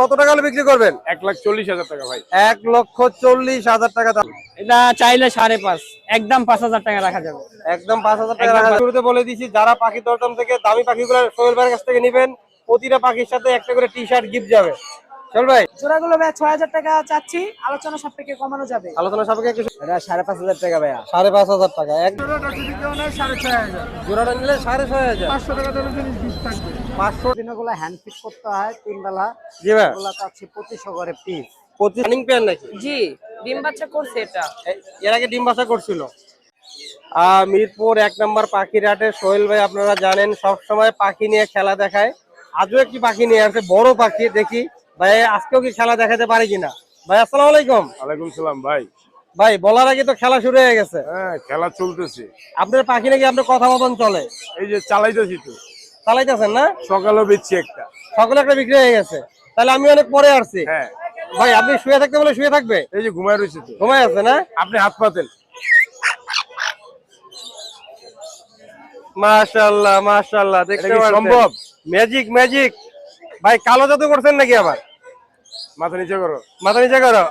কত টাকা হলে বিক্রি করবেন? এক লাখ চল্লিশ হাজার টাকা ভাই। এক লক্ষ চল্লিশ হাজার টাকা দাম। এটা চাইলে সাড়ে পাঁচ একদম পাঁচ হাজার টাকা রাখা যাবে। একদম পাঁচ হাজার টাকা রাখা শুরুতে বলে দিছি যারা পাখি দরদাম থেকে দামি পাখিগুলো সোহেল ভাইয়ের কাছ থেকে নেবেন প্রতিটা পাখির সাথে একটা করে টি শার্ট গিফট যাবে। চল ভাই। জোড়াগুলো ভাই ছয় হাজার টাকা চাচ্ছি। আলোচনা সাপেক্ষে কমানো যাবে। আলোচনা সাপেক্ষে একটু এটা সাড়ে পাঁচ হাজার টাকা ভাইয়া। সাড়ে পাঁচ হাজার টাকা। এক সাড়ে ছয় হাজার। জোড়াটা নিলে সাড়ে ছয় হাজার। পাঁচশো টাকা ধরে জিনিস গিফট থাকবে। পাঁচশো দিনগুলো হ্যান্ড ফিট করতে হয় তিন বেলা। জি ভাই। ওগুলো চাচ্ছি পঁচিশশো করে পিস প্রতি রানিং প্যান নাকি? জি ডিম বাচ্চা করছে এটা। এর আগে ডিম বাসা করছিল। আহ, মিরপুর এক নম্বর পাখির হাটে সোহেল ভাই আপনারা জানেন সবসময় পাখি নিয়ে খেলা দেখায়। আজও একটি পাখি নিয়ে আসছে বড় পাখি দেখি। ভাই আজকেও কি খেলা দেখাতে পারে কিনা? ভাই আসসালামু আলাইকুম। ওয়ালাইকুম সালাম ভাই। ভাই বলার আগে তো খেলা শুরু হয়ে গেছে। হ্যাঁ খেলা চলতেছে। আপনার পাখি নাকি আপনার কথা মতন চলে? এই যে চালাইতেছি তো। চালাইতেছেন না? সকালেও বেচছি একটা। সকলে একটা বিক্রি হয়ে গেছে। তাহলে আমি অনেক পরে আসছি। হ্যাঁ। ভাই আপনি শুয়ে থাকতে বলে শুয়ে থাকবে? এই যে ঘুমায় রয়েছে তো। ঘুমায় আছে না? আপনি হাত পাতেন। মাশাআল্লাহ মাশাআল্লাহ দেখতে সম্ভব? ম্যাজিক ম্যাজিক ভাই কালো জাদু করছেন নাকি আবার? মাথা নিচে করো। মাথা নিচে করো।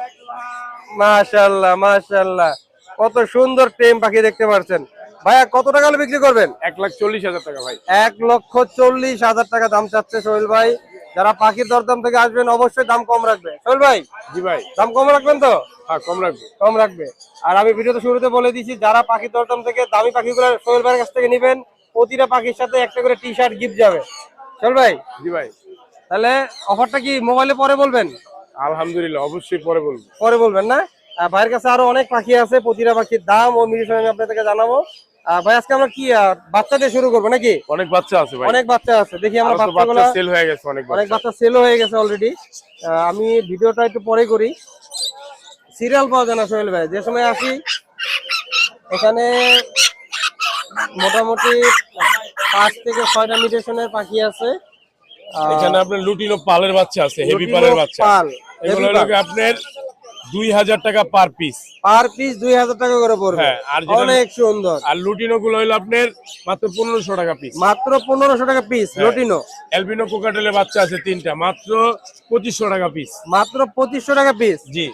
মাশাআল্লাহ মাশাআল্লাহ। কত সুন্দর টেম পাখি দেখতে পাচ্ছেন ভাইয়া কত টাকা বিক্রি করবেন? এক লাখ চল্লিশ হাজার টাকা ভাই। এক লক্ষ চল্লিশ হাজার টাকা দাম চাচ্ছে সোহেল ভাই। যারা পাখির দরদাম থেকে আসবেন অবশ্যই দাম কম রাখবে। সোহেল ভাই জি ভাই। দাম কম রাখবেন তো? হ্যাঁ কম রাখব। কম রাখবে। আর আমি ভিডিওতে শুরুতে বলে দিয়েছি যারা পাখির দরদাম থেকে দামি পাখিগুলো সোহেল ভাইয়ের কাছ থেকে নেবেন প্রতিটা পাখির সাথে একটা করে টি শার্ট গিফট যাবে। সোহেল ভাই জি ভাই। তাহলে অফারটা কি মোবাইলে পরে বলবেন? আলহামদুলিল্লাহ অবশ্যই পরে বলব। পরে বলবেন না? ভাইয়ের কাছে আরও অনেক পাখি আছে প্রতিটা পাখির দাম ও মিলিশন আমি আপনাদেরকে জানাব। ভাই আজকে আমরা কি বাচ্চা দিয়ে শুরু করব নাকি? অনেক বাচ্চা আছে ভাই। অনেক বাচ্চা আছে। দেখি আমরা বাচ্চাগুলো বাচ্চা সেল হয়ে গেছে অনেক অনেক বাচ্চা। সেলও হয়ে গেছে অলরেডি আমি ভিডিওটা একটু পরে করি। সিরিয়াল পাওয়া যায় না সোহেল ভাই। যে সময় আসি এখানে মোটামুটি পাঁচ থেকে ছয়টা মিটেশনের পাখি আছে। এখানে আপনার লুটিনো পালের বাচ্চা আছে হেভি পালের বাচ্চা। এগুলো হলো আপনার দুই হাজার টাকা পার পিস পার পিস দুই হাজার টাকা করে পড়বে। হ্যাঁ, আর অনেক সুন্দর। আর লুটিনো গুলো হলো আপনার মাত্র পনেরোশো টাকা পিস মাত্র পনেরোশো টাকা পিস। লটিনো অ্যালবিনো কোকাটেলের বাচ্চা আছে তিনটা মাত্র পঁচিশশো টাকা পিস মাত্র পঁচিশশো টাকা পিস জি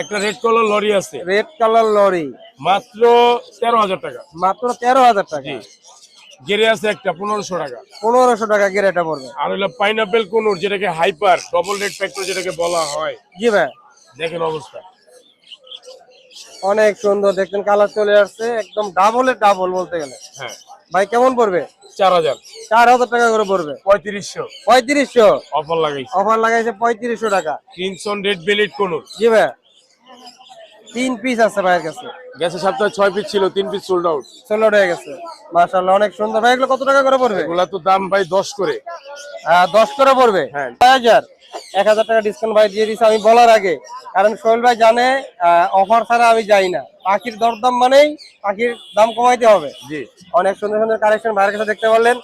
একটা রেড কালার লরি আছে। Red colour lory. মাত্র তেরো হাজার টাকা। মাত্র তেরো হাজার টাকা। গেরে আছে একটা পনেরোশো টাকা। পনেরোশো টাকা গেরেটা পড়বে। আর হলো পাইনাপেল কোনুর যেটাকে হাইপার ডবল রেড ফ্যাক্টর যেটাকে বলা হয়। জি ভাই। দেখেন অবস্থা। অনেক সুন্দর দেখতেন কালার চলে আসছে একদম ডাবলের ডাবল বলতে গেলে। হ্যাঁ। ভাই কেমন পড়বে? চার হাজার। চার হাজার টাকা করে পড়বে। পঁয়ত্রিশশো। পঁয়ত্রিশশো? অফার লাগাইছে। অফার লাগাইছে পঁয়ত্রিশশো টাকা। ক্রিমসন রেড বেলিট কোনুর। জি ভাই। তিন পিস আছে ভাইয়ের কাছে। গেছে সপ্তাহে ছয় পিস ছিল তিন পিস সোল্ড আউট ষোলো হয়ে গেছে। মাশাল্লাহ অনেক সুন্দর। ভাই এগুলো কত টাকা করে পড়বে? এগুলা তো দাম ভাই দশ করে। আহ, দশ করে পড়বে। হ্যাঁ। ছয় হাজার। এক হাজার টাকা ডিসকাউন্ট ভাই দিয়ে দিচ্ছে আমি বলার আগে। কারণ সোহেল ভাই জানে অফার ছাড়া আমি যাই না। পাখির দরদাম মানেই পাখির দাম কমাইতে হবে। জি। অনেক সুন্দর সুন্দর কালেকশন ভাইয়ের কাছে দেখতে পারলেন।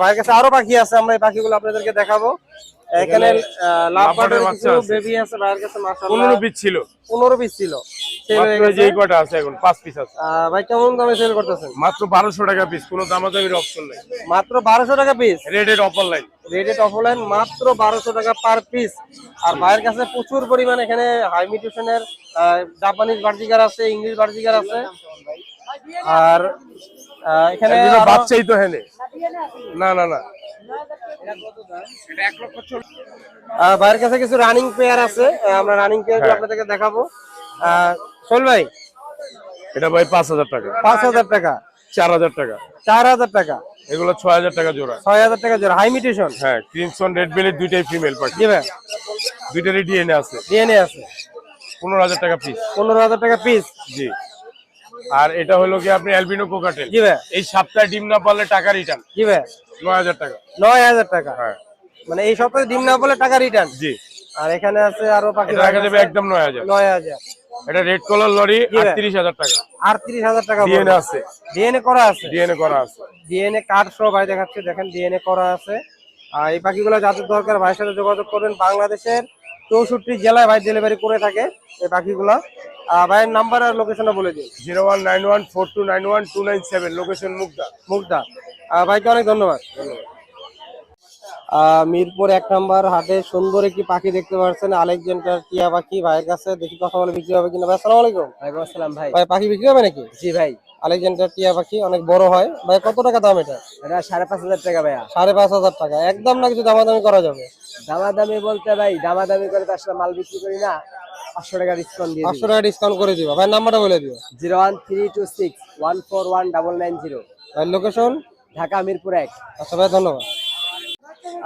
ভাইয়ের কাছে আরও পাখি আছে আমরা এই পাখিগুলো আপনাদেরকে দেখাবো। এখানে লাভ লাভবার্ডের বাচ্চা বেবি আছে। ভাইয়ের কাছে মাশাআল্লাহ। পনেরো পিস ছিল। পনেরো পিস ছিল। Sale মাত্র গেছে। যে কটা আছে এখন পাঁচ পিস আছে। ভাই কেমন দামে সেল করতেছেন? মাত্র টাকা পিস কোনো দামাদামির অপশন নাই। মাত্র বারোশো টাকা পিস রেডের অফার লাইন রেটেড অফলাইন মাত্র বারোশো টাকা পার পিস আর ভাইয়ের কাছে প্রচুর পরিমাণ এখানে হাই মিউটেশনের জাপানিজ বার্জিকার আছে ইংলিশ বার্জিকার আছে। আর এখানে বাচ্চাই তো হেনে। না না না। ভাইয়ের কাছে কিছু রানিং পেয়ার আছে। আমরা রানিং পেয়ার হ্যাঁ। আপনাদেরকে দেখাবো। সোহেল ভাই এটা ভাই পাঁচ হাজার টাকা। পাঁচ হাজার টাকা। চার হাজার টাকা। চার হাজার টাকা। এগুলো ছয় হাজার টাকা জোড়া। ছয় হাজার টাকা জোড়া। হাই মিউটেশন হ্যাঁ ক্রিমসন রেড বেলের দুইটাই ফিমেল পাখি। ভাই। দুইটারই ডিএনএ আছে। ডিএনএ আছে। পনেরো হাজার টাকা পিস পনেরো হাজার টাকা পিস জি। আর এটা হলো কি আপনি অ্যালবিনো কোকাটেল জি ভাই। এই সপ্তাহে ডিম না পারলে টাকা রিটার্ন জি ভাই। নয় হাজার টাকা। নয় হাজার টাকা। হ্যাঁ। মানে এই সপ্তাহে ডিম না বলে টাকা রিটার্ন জি। আর এখানে আছে আরও পাখি রাখা যাবে একদম নয় হাজার। নয় হাজার। এটা রেড কলার লরি জি ভাই। আটত্রিশ হাজার টাকা। আটত্রিশ হাজার টাকা ডিএনএ আছে। ডিএনএ করা আছে? ডিএনএ করা আছে। ডিএনএ কার্ড সহ ভাই দেখাচ্ছে দেখেন ডিএনএ করা আছে। আর এই পাখিগুলো যাদের দরকার ভাইয়ের সাথে যোগাযোগ করবেন বাংলাদেশের চৌষট্টি জেলায় ভাই ডেলিভারি করে থাকে এই পাখিগুলো। ভাইয়ের নাম্বার আর লোকেশনটা বলে দিন। Zero one nine one four two nine one two nine seven location Mugda. আহ, ভাইকে অনেক ধন্যবাদ। মিরপুর এক নাম্বার হাটে সুন্দর একটি পাখি দেখতে পাচ্ছেন আলেকজান্ডার টিয়া পাখি। ভাইয়ের কাছে দেখি কথা বলে বিক্রি হবে কিনা? ভাই আসসালামু আলাইকুম। ওয়ালাইকুম আসসালাম ভাই। ভাই পাখি বিক্রি হবে নাকি? জি ভাই। আলেকজান্ডার টিয়া পাখি অনেক বড় হয়। ভাই কত টাকা দাম এটা? এটা সাড়ে পাঁচ হাজার টাকা ভাইয়া। সাড়ে পাঁচ হাজার টাকা। একদম না কিছু দামাদামি করা যাবে? দামাদামি বলতে ভাই দামাদামি করে তো আসলে মাল বিক্রি করি না। পাঁচশো টাকা ডিসকাউন্ট দিয়ে পাঁচশো টাকা ডিসকাউন্ট করে দিবা। ভাই নাম্বারটা বলে দিও। Zero one three two six one four one double nine zero. ভাই লোকেশন ঢাকা মিরপুর এক। আচ্ছা ভাই ধন্যবাদ।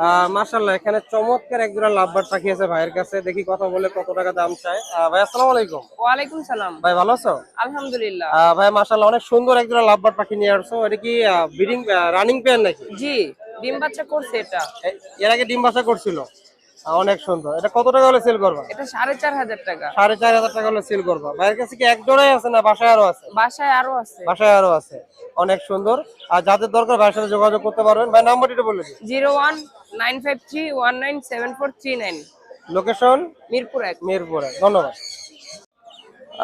আহ মাশাল্লাহ এখানে চমৎকার একজোড়া লাভবার পাখি আছে ভাইয়ের কাছে। দেখি কথা বলে কত টাকা দাম চায়। ভাই আসসালামু আলাইকুম। ওয়ালাইকুম সালাম। ভাই ভালো আছো? আলহামদুলিল্লাহ। ভাই মাশাল্লাহ অনেক সুন্দর একজোড়া লাভবার পাখি নিয়ে আসছো। এটা কি ব্রিডিং রানিং পেয়ার নাকি? জি ডিম বাচ্চা করছে এটা। এর আগে ডিম বাচ্চা করছিল। অনেক সুন্দর। এটা কত টাকা হলে সেল করবা? এটা সাড়ে চার হাজার টাকা। সাড়ে চার হাজার টাকা হলে সেল করবা। ভাইয়ের কাছে কি এক জোড়াই আছে না বাসায় আরও আছে? বাসায় আরও আছে। বাসায় আরও আছে। অনেক সুন্দর। আর যাদের দরকার ভাইয়ের সাথে যোগাযোগ করতে পারবেন। ভাই নাম্বারটা বলে দিন। Zero one nine five three one nine seven four three nine. Location Mirpur এক। মিরপুরে ধন্যবাদ।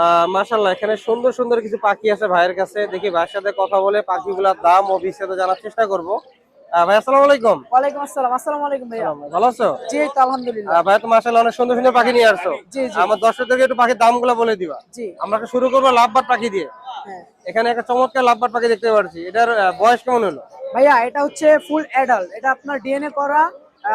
আহ মাশাল্লাহ এখানে সুন্দর সুন্দর কিছু পাখি আছে ভাইয়ের কাছে। দেখি ভাইয়ের সাথে কথা বলে পাখিগুলোর দাম ও বিস্তারিত জানার চেষ্টা করব। ভাই আসসালামু আলাইকুম। ওয়ালাইকুম আসসালাম আসসালামু আলাইকুম ভাইয়া। ভালো আছো? জি তো আলহামদুলিল্লাহ। ভাই তো মাশাল্লাহ অনেক সুন্দর সুন্দর পাখি নিয়ে আসছো। জি, জি। আমার দর্শকদেরকে একটু পাখির দামগুলো বলে দিবা। জি। আমরা শুরু করব লাভবাট পাখি দিয়ে। হ্যাঁ। এখানে একটা চমৎকার লাভবাট পাখি দেখতে পাচ্ছি। এটার বয়স কেমন হলো? ভাইয়া এটা হচ্ছে ফুল অ্যাডাল্ট এটা আপনার ডিএনএ করা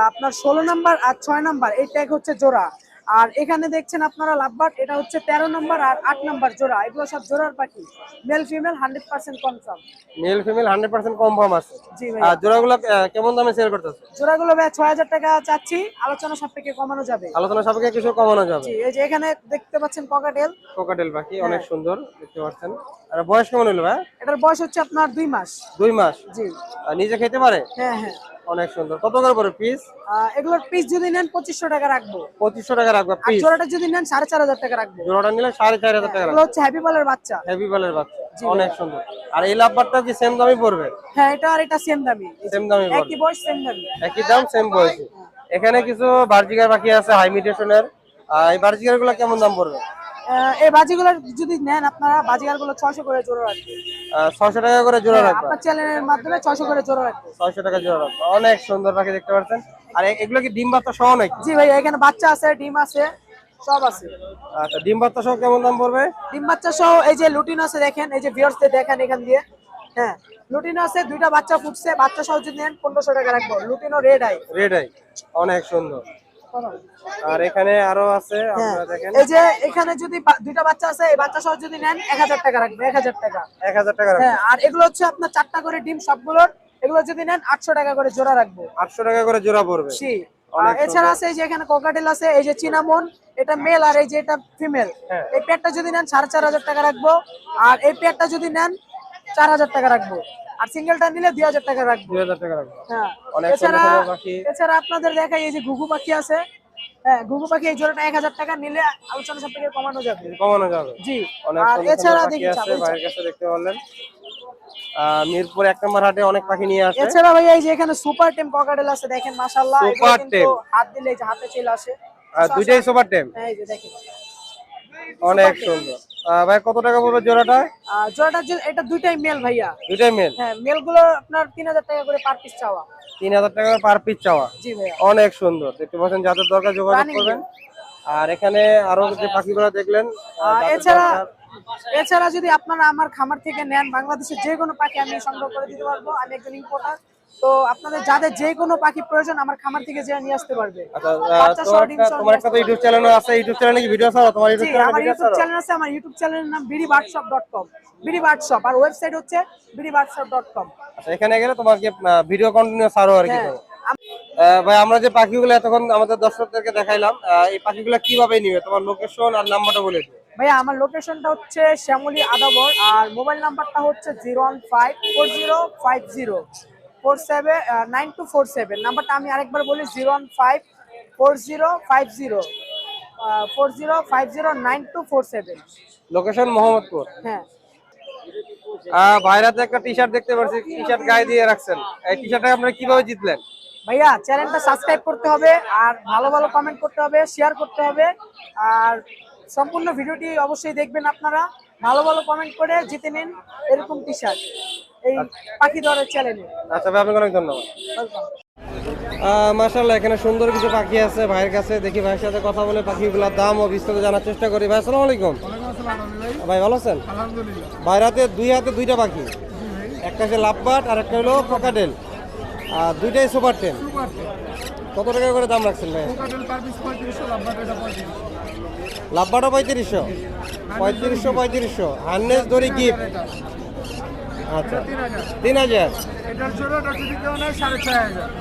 আপনার ষোলো নাম্বার আর ছয় নাম্বার। এই ট্যাগ হচ্ছে জোড়া। আর এখানে দেখছেন আপনারা লাভবার্ড এটা হচ্ছে তেরো নম্বর আর আট নম্বর জোড়া। এগুলো সব জোড়ার পাখি। Male female hundred percent confirm male female hundred percent confirm আছে। জি আর ভাইয়া জোড়াগুলো কেমন দামে সেল করতেছে? জোড়াগুলো ভাইয়া ছয় হাজার টাকা চাচ্ছি। আলোচনা সাপেক্ষে কমানো যাবে। আলোচনা সাপেক্ষে কিছু কমানো যাবে। জি এই যে এখানে দেখতে পাচ্ছেন ককাটেল কোকাটেল পাখি হ্যাঁ। অনেক সুন্দর দেখতে পাচ্ছেন। আর বয়স কেমন হলো ভাই এটার বয়স হচ্ছে আপনার দুই মাস। দুই মাস? জি। আর নিজে খেতে পারে? হ্যাঁ হ্যাঁ। অনেক সুন্দর। কত করে পড়ে পিস এগুলোর পিস যদি নেন পঁচিশশো টাকা রাখব। পঁচিশশো টাকা রাখবে পিস জোড়াটা যদি নেন সাড়ে চার হাজার টাকা রাখব। জোড়াটা নিলে সাড়ে চার হাজার টাকা রাখবে হচ্ছে হ্যাপি বলের বাচ্চা। হেভি বলের বাচ্চা। অনেক সুন্দর। আর এই লাভবারটা কি সেম দামই পড়বে? হ্যাঁ এটা আর এটা সেম দামি সেম দামই একই বয়স সেম দামি একই দাম সেম বয়সী এখানে কিছু বার্জিকার বাকি আছে হাই মিউটেশনের আর এই বার্জিকারগুলো কেমন দাম পড়বে? এই বাজিগুলো যদি নেন আপনারা বাজিগারগুলো ছয়শো করে জোড়া রাখবে ছয়শো টাকা করে জোড়া রাখবে। আপনার চ্যানেলের মাধ্যমে ছয়শো করে জোড়া রাখবে ছয়শো টাকা জোড়া অনেক সুন্দর পাখি দেখতে পাচ্ছেন। আর এগুলো কি ডিম বাচ্চা সহ নাকি? জি ভাই এখানে বাচ্চা আছে ডিম আছে সব আছে। আচ্ছা ডিম বাচ্চা সহ কেমন দাম পড়বে? ডিম বাচ্চা সহ এই যে লুটিন আছে দেখেন এই যে দেখেন এখান দিয়ে। হ্যাঁ লুটিন আছে দুইটা বাচ্চা ফুটছে বাচ্চা সহ যদি নেন পনেরোশো টাকা রাখব। লুটিনও রেড আই রেড আই অনেক সুন্দর। আর এখানে আরও আছে হ্যাঁ। আপনারা দেখেন। এই যে এখানে যদি দুইটা বাচ্চা আছে এই বাচ্চা সহ যদি নেন এক হাজার টাকা রাখবে এক হাজার টাকা। এক হাজার টাকা রাখবে হ্যাঁ আর এগুলো হচ্ছে আপনার চারটা করে ডিম সবগুলোর এগুলো যদি নেন আটশো টাকা করে জোড়া রাখব। আটশো টাকা করে জোড়া পড়বে। জি এছাড়া আছে এই যে এখানে কোকাটেল আছে এই যে চিনামন এটা মেল আর এই যে এটা ফিমেল হ্যাঁ। এই পেয়ারটা যদি নেন সাড়ে চার হাজার টাকা রাখব। আর এই পেয়ারটা যদি নেন চার হাজার টাকা রাখব। আর সিঙ্গেলটা নিলে দুই হাজার টাকা রাখব। দুই হাজার টাকা রাখবে। হ্যাঁ এছাড়া। এছাড়া আপনাদের দেখাই এই যে ঘুঘু পাখি আছে। হ্যাঁ ঘুঘু পাখি এই জোড়াটা এক হাজার টাকা নিলে আলোচনা কমানো যাবে। কমানো যাবে। জি। আর এছাড়া দেখি কাছে দেখতে পারলেন। মিরপুর এক নম্বর হাটে অনেক পাখি নিয়ে আসে। এছাড়া ভাই এই যে এখানে সুপার টেম ককাটেল আছে দেখেন মাশাআল্লাহ। টেম। হাত দিলে হাতে চলে আসে। দুইটাই সুপার টেম। হ্যাঁ এই যে দেখেন। অনেক সুন্দর। ভাই কত টাকা পড়বে জোড়াটা? জোড়াটা এটা দুইটাই মেল ভাইয়া। দুইটাই মেল হ্যাঁ আপনার তিন হাজার টাকা করে পার পিস চাওয়া। তিন হাজার টাকা পার পিস চাওয়া। জি ভাইয়া। অনেক সুন্দর। দেখতে পাচ্ছেন যাদের দরকার যোগাযোগ করবেন। আর এখানে আরও যে পাখিগুলো দেখলেন এছাড়া এছাড়া যদি আপনারা আমার খামার থেকে নেন বাংলাদেশের যে কোনো পাখি আমি সংগ্রহ করে দিতে পারব। আমি একজন ইম্পোর্টার তো আপনাদের যাদের যে কোনো পাখি প্রয়োজন আমার খামার থেকে যে নিয়ে আসতে পারবে। আচ্ছা তোমার একটা- তো ইউটিউব চ্যানেল আছে ইউটিউব চ্যানেলে কি ভিডিও ছাড়ো তোমার ইউটিউব চ্যানেলে আমার ইউটিউব চ্যানেল আছে আমার ইউটিউব চ্যানেলের নাম BD bird shop dot com BD bird shop আর ওয়েবসাইট হচ্ছে BD bird shop dot com আচ্ছা এখানে গেলে তোমাকে ভিডিও কন্টিনিউ ছাড়ো আর কি হ্যাঁ। ভাই আমরা যে পাখিগুলো এতক্ষণ আমাদের দর্শকদেরকে দেখাইলাম এই পাখিগুলো কীভাবে নিবে? তোমার লোকেশন আর নাম্বারটা বলে দিও। ভাইয়া আমার লোকেশনটা হচ্ছে শ্যামলী আদাবর আর মোবাইল নাম্বারটা হচ্ছে zero one five four zero five zero four seven nine two four seven. নাম্বারটা আমি আরেকবার বলি zero one five four zero five zero. Four zero five zero nine two four seven. Location Mohammadpur. হ্যাঁ। ভাইরাতে একটা T shirt দেখতে পাচ্ছি T shirt গায়ে দিয়ে রাখছেন। এই টি শার্টটা আপনারা কীভাবে জিতলেন? ভাইয়া চ্যানেলটা সাবস্ক্রাইব করতে হবে আর ভালো ভালো কমেন্ট করতে হবে শেয়ার করতে হবে আর সম্পূর্ণ ভিডিওটি অবশ্যই দেখবেন আপনারা। ভালো ভালো কমেন্ট করে জিতে নিন এরকম টি শার্ট এই পাখি দরের চ্যানেলে আচ্ছা ভাই আপনাকে অনেক ধন্যবাদ। ওয়েলকাম এখানে সুন্দর কিছু পাখি আছে ভাইয়ের কাছে। দেখি ভাইয়ের সাথে কথা বলে পাখিগুলোর দাম ও বিস্তারিত জানার চেষ্টা করি। ভাই আসসালামু আলাইকুম। ভাই ভালো আছেন? ভাইয়ের হাতে দুই হাতে দুইটা পাখি। একটা হচ্ছে লাভবাট আর একটা হলো ককাটেল আর দুইটাই সুপার টেন কত টাকা করে দাম রাখছেন ভাই? লাভবাটও পঁয়ত্রিশশো পঁয়ত্রিশশো। পঁয়ত্রিশশো? হার্নেস দড়ি গিফট আচ্ছা। তিন হাজার।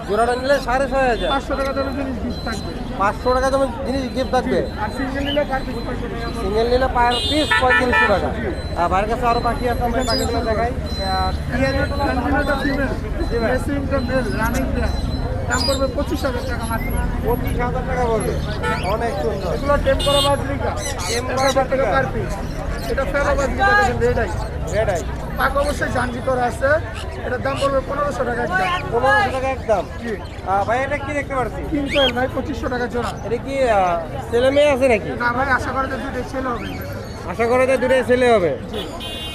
জোড়াটা নিলে সাড়ে ছয় হাজার। পাঁচশো টাকা দামের জিনিস গিফট থাকবে। পাঁচশো টাকা দামের জিনিস গিফট থাকবে? সিঙ্গেল নিলে পার পিস টাকা। পঁয়ত্রিশশো আর ভাইয়ের কাছে আরও পাখি আছে আমরা পাখিগুলো দেখাই। দাম পড়বে পঁচিশ হাজার টাকা মাত্র। পঁচিশ হাজার টাকা পড়বে অনেক সুন্দর। এগুলো টেম করা বাজরিকা টেম টেম করা করা টাকা পার পিস এটা দেখেন রেড আই রেড আই পাক অবশ্যই জানজি করা আছে। এটার দাম পড়বে পনেরোশো টাকা একদম পনেরোশো টাকা একদম। জি ভাই এটা কি দেখতে পাচ্ছি? তিন কোয়েল ভাই পঁচিশশো টাকা জোড়া। এটা কি ছেলে মেয়ে আছে নাকি? না ভাই আশা করা যায় দুটোই ছেলে হবে। আশা করা যায় দুটোই ছেলে হবে।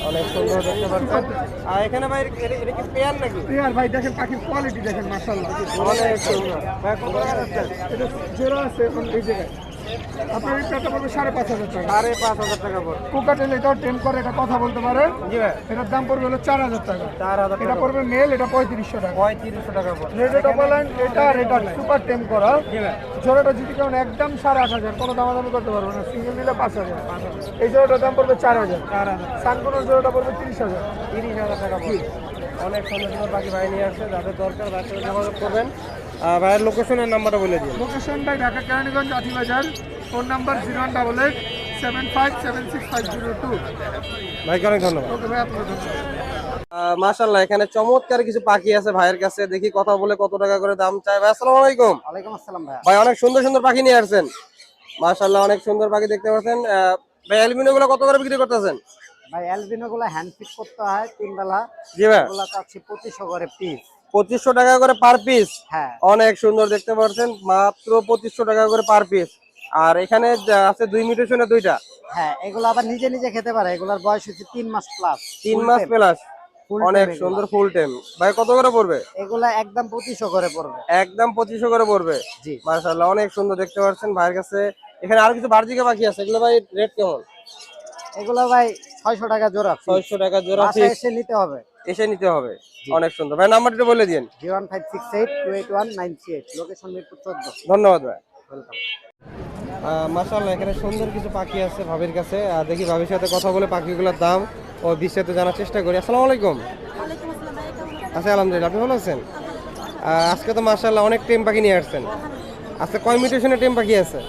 অনেক সুন্দর দেখতে পাচ্ছেন। আর এখানে ভাই এটা- এটা কি পেয়ার নাকি? প্রিয়ার ভাই দেখেন পাখির কোয়ালিটি দেখেন মাসাল্লাহ অনেক সুন্দর। ভাই কত টাকা এটা জোড়া আছে এখন এই জায়গায়। আপনার এই পেটা পড়বে সাড়ে পাঁচ হাজার টাকা। সাড়ে পাঁচ হাজার টাকা পড়বে। কোকাটেল এটাও টেম করে এটা কথা বলতে পারে জি ভাই। এটার দাম পড়বে হলো চার হাজার টাকা। চার হাজার এটা পড়বে মেল এটা পঁয়ত্রিশশো টাকা। পঁয়ত্রিশশো টাকা পড়বে। রেড ডবল এটা আর এটা সুপার টেম করা। জি ভাই। জোড়াটা যদি কেমন একদম সাড়ে আট হাজার কোনো দামাদামি করতে পারবে না। সিঙ্গেল নিলে পাঁচ হাজার। এই জোড়াটার দাম পড়বে চার হাজার। চার হাজার। সানকোনোর জোড়াটা পড়বে তিরিশ হাজার। তিরিশ হাজার টাকা পড়বে। অনেক সুন্দর সুন্দর পাখি ভাই নিয়ে আসছে যাদের দরকার ভাইয়ের যোগাযোগ করবেন। ভাইয়ের লোকেশনের নাম্বারটা বলে দিন লোকেশন ভাই Dhaka Keraniganj Atibazar phone number zero one double eight seven five seven six five zero two ভাইকে অনেক ধন্যবাদ। ওকে ভাই আপনার ধন্যবাদ। মাশাল্লাহ এখানে চমৎকার কিছু পাখি আছে ভাইয়ের কাছে। দেখি কথা বলে কত টাকা করে দাম চাই ভাই আসসালামু আলাইকুম। ওয়ালাইকুম আসসালাম ভাই ভাই অনেক সুন্দর সুন্দর পাখি নিয়ে আসছেন। মাশাল্লাহ অনেক সুন্দর পাখি দেখতে পাচ্ছেন। আহ, ভাই অ্যালুমিনিয়ামগুলো কত করে বিক্রি করতেছেন? ভাই অ্যালবিনো গুলো হ্যান্ড ফিট করতে হয় তিন বেলা জি ভাই। ওগুলা চাচ্ছি পঁচিশশো করে পিস পঁচিশশো টাকা করে পার পিস হ্যাঁ। অনেক সুন্দর দেখতে পাচ্ছেন মাত্র পঁচিশশো টাকা করে পার পিস আর এখানে আছে দুই মিউটেশনে দুইটা। হ্যাঁ এগুলো আবার নিজে নিজে খেতে পারে। এগুলার বয়স হচ্ছে তিন মাস প্লাস তিন মাস প্লাস অনেক সুন্দর ফুল টাইম ভাই কত করে পড়বে? এগুলা একদম পঁচিশশো করে পড়বে। একদম পঁচিশশো করে পড়বে। জি। মার্শাল্লাহ অনেক সুন্দর দেখতে পাচ্ছেন ভাইয়ের কাছে। এখানে আর কিছু বার্জিকা বাকি আছে এগুলো ভাই রেট কেমন? এগুলো ভাই ছয়শো টাকা জোড়া ছয়শো টাকা জোড়া এসে নিতে হবে। এসে নিতে হবে। অনেক সুন্দর। ভাই নাম্বারটা বলে দিন zero one five six eight eight one nine three eight location Mirpur চোদ্দ। ধন্যবাদ ভাই। মাসাল্লাহ এখানে সুন্দর কিছু পাখি আছে ভাবির কাছে। আর দেখি ভাবির সাথে কথা বলে পাখিগুলোর দাম ও বিস্তারিত জানার চেষ্টা করি। আসসালামু আলাইকুম। আচ্ছা আলহামদুলিল্লাহ আপনি ভালো আছেন? আজকে তো মাসাল্লাহ অনেক টেম পাখি নিয়ে আসছেন। আজকে কয় মিউটেশনের টেম পাখি আছে?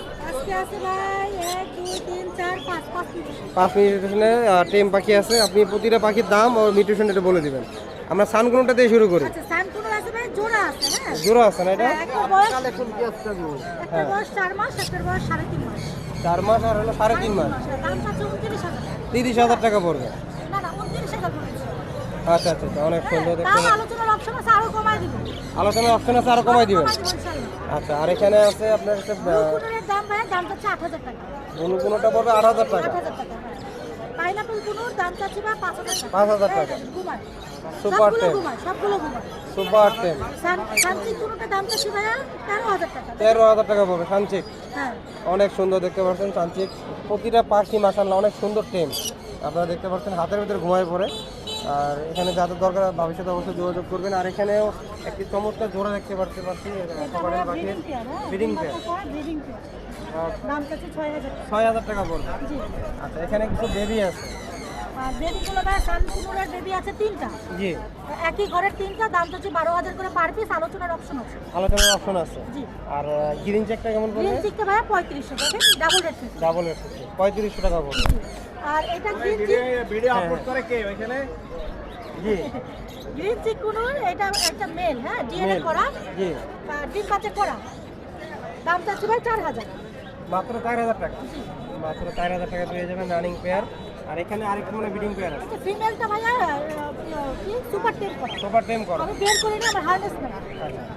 পাঁচ মিউটেশনে টেম পাখি আছে। আপনি প্রতিটা পাখির দাম ও মিউটেশন এটা বলে দিবেন। আমরা সানগুলোটা দিয়ে শুরু করি। আচ্ছা আছে জোড়া আছে হ্যাঁ? জোড়া আছে না এটা? হ্যাঁ, বয়স চার মাস আর হলো সাড়ে তিন মাস। তিরিশ হাজার টাকা পড়বে। আচ্ছা আচ্ছা আচ্ছা, অনেক সুন্দর আলোচনার অপশন আছে আরও কমাই দিব। আলোচনার অপশন আছে আরও কমাই দিবেন। আচ্ছা আর এখানে আছে আপনার কুকুরের দাম ভাই দাম চাচ্ছে আট হাজার টাকা। কোনো কোনোটা পড়বে আট হাজার আট টাকা হাজার টাকা পাইনাপল কুনুর দাম চাচ্ছে ভাই পাঁচ হাজার টাকা। পাঁচ হাজার টাকা। হ্যাঁ, ঘুমায়। সুপার সবগুলো টেন। সবগুলো ঘুমায়। Super ten. সানচিক দাম চাচ্ছে ভাইয়া তেরো হাজার টাকা। তেরো হাজার টাকা পড়বে সানচিক। হ্যাঁ। অনেক সুন্দর দেখতে পাচ্ছেন সানচিক। প্রতিটা পাখি মাসাল্লাহ অনেক সুন্দর টেম। আপনারা দেখতে পাচ্ছেন হাতের ভিতরে ঘুমায় পড়ে। আর এখানে যাদের দরকার ভবিষ্যতে অবশ্যই যোগাযোগ করবেন। আর এখানেও একটি চমৎকার জোড়া দেখতে সকালের পাখির ব্রিডিং পেয়ার চাচ্ছে ছয় হাজার টাকা। পড়বে। আচ্ছা এখানে কিছু বেবি আছে? আর বেবিগুলো বেবি আছে তিনটা। জি। একই ঘরের তিনটা দাম চাচ্ছে বারো হাজার করে পার পিস আলোচনার অপশন আছে। আলোচনার অপশন আছে। জি। আর গ্রিন চেকটা কেমন পড়বে? গ্রিন চিকটা পঁয়ত্রিশশো টাকা ডাবল রেট ডাবল এর পঁয়ত্রিশশো টাকা পড়বে। আর এটা গ্রিন চিক ভিডিও আপলোড করে কে ওইখানে জি গ্রিন চিক কুনুর এটা একটা মেল হ্যাঁ ডিএনএ করা। ডিম বাচ্চা করা। দাম ছিল ভাই চার হাজার। মাত্র চার হাজার টাকা। মাত্র চার হাজার টাকা পেয়ে যাবেন রানিং পেয়ার আর এখানে আরেকটা মানে ব্রিডিং পেয়ার আছে। আচ্ছা ফিমেলটা ভাইয়া আহ, কি সুপার টেন করা। সুপার টেম করা। আমি বের করে আমার হারনেস নেওয়া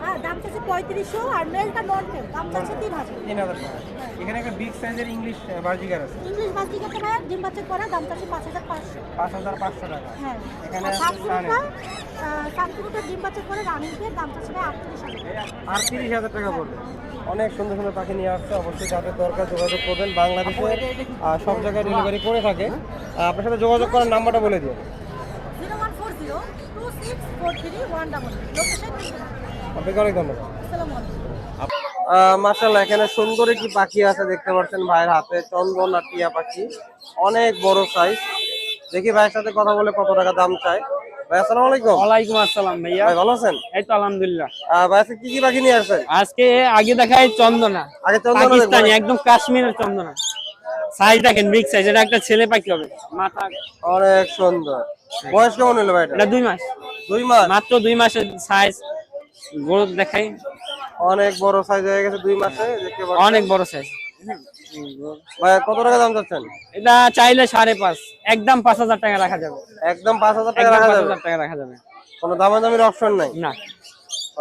হ্যাঁ দাম চাচ্ছে পঁয়ত্রিশশো আর মেলটা নন টেল দাম চাচ্ছে তিন হাজার। তিন হাজার টাকা। এখানে একটা বিগ সাইজের ইংলিশ বার্জিকার আছে। ইংলিশ বাসটিকাতে ভাইয়া ডিম বাচ্চা করা দাম চাচ্ছে পাঁচ হাজার পাঁচশো। পাঁচ হাজার পাঁচশো টাকা। হ্যাঁ। এখানে আছে সানকুরুটা ডিম বাচ্চা করে রানিং দাম চাচ্ছে ভাই আটত্রিশ হাজার। আর তিরিশ হাজার টাকা পড়বে। অনেক সুন্দর সুন্দর পাখি নিয়ে আসছে। অবশ্যই যাদের দরকার যোগাযোগ করবেন বাংলাদেশে সব জায়গায় ডেলিভারি করে থাকে। আপনার সাথে যোগাযোগ করার নাম্বারটা বলে দিন আপনাকে অনেক ধন্যবাদ। মার্শাল্লাহ এখানে সুন্দর একটি পাখি আছে দেখতে পাচ্ছেন ভাইয়ের হাতে চন্দন আর টিয়া পাখি। অনেক বড় সাইজ দেখি ভাইয়ের সাথে কথা বলে কত টাকা দাম চায়। ভাই আসসালামু আলাইকুম। ওয়ালাইকুম আসসালাম ভাইয়া। ভাই ভালো আছেন? এই তো আলহামদুলিল্লাহ। ভাই আজকে কি কি পাখি নিয়ে আসছেন? আজকে আগে দেখাই চন্দনা। আগে চন্দন পাকিস্তানি একদম কাশ্মীরের চন্দনা। সাইজ দেখেন বিগ সাইজ এটা একটা ছেলে পাখি হবে। মাথা। অনেক সুন্দর। বয়স কেমন হলো ভাই এটা? দুই মাস। দুই মাস? মাত্র দুই মাসের সাইজ গ্রোথ দেখাই। অনেক বড় সাইজ হয়ে গেছে দুই মাসে অনেক বড় সাইজ ভাই কত টাকা দাম চাচ্ছেন? এটা চাইলে সাড়ে পাঁচ। একদম পাঁচ হাজার টাকা রাখা যাবে। একদম পাঁচ হাজার টাকা রাখা যাবে? টাকা রাখা যাবে। কোনো দামাদামির অপশন নাই? না।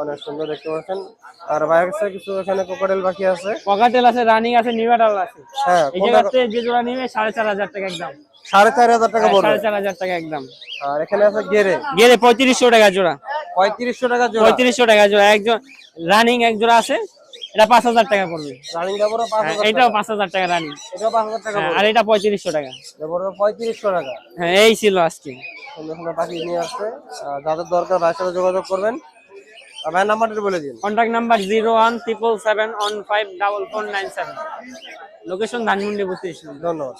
অনেক সুন্দর দেখতে পাচ্ছেন। আর ভাইয়ের কাছে কিছু এখানে কোকাটেল পাখি আছে? রানিং আছে আছে হ্যাঁ এই জায়গাতে যে জোড়া নিবে সাড়ে চার হাজার টাকা একদম। সাড়ে চার হাজার টাকা সাড়ে চার হাজার টাকা একদম। আর এখানে আছে গেরে। পঁয়ত্রিশশো টাকা জোড়া। পঁয়ত্রিশশো টাকা জোড়া। পঁয়ত্রিশশো টাকা জোড়া। একজন রানিং এক জোড়া আছে। এটা পাঁচ হাজার টাকা পড়বে। রানিং ডাবরও পাঁচ হ্যাঁ, হাজার এটাও পাঁচ হাজার টাকা রানিং এটাও পাঁচ হাজার টাকা হ্যাঁ, আর এটা পঁয়ত্রিশশো টাকা। ডাবরও পঁয়ত্রিশশো টাকা। হ্যাঁ এই ছিল আজকে। সুন্দর সুন্দর পাখি নিয়ে আসছে। যাদের দরকার ভাইয়ের সাথে যোগাযোগ করবেন নাম্বারটা বলে দিন। Contact number zero one triple seven one five double four nine seven location Dhanmondi বত্রিশ। ধন্যবাদ।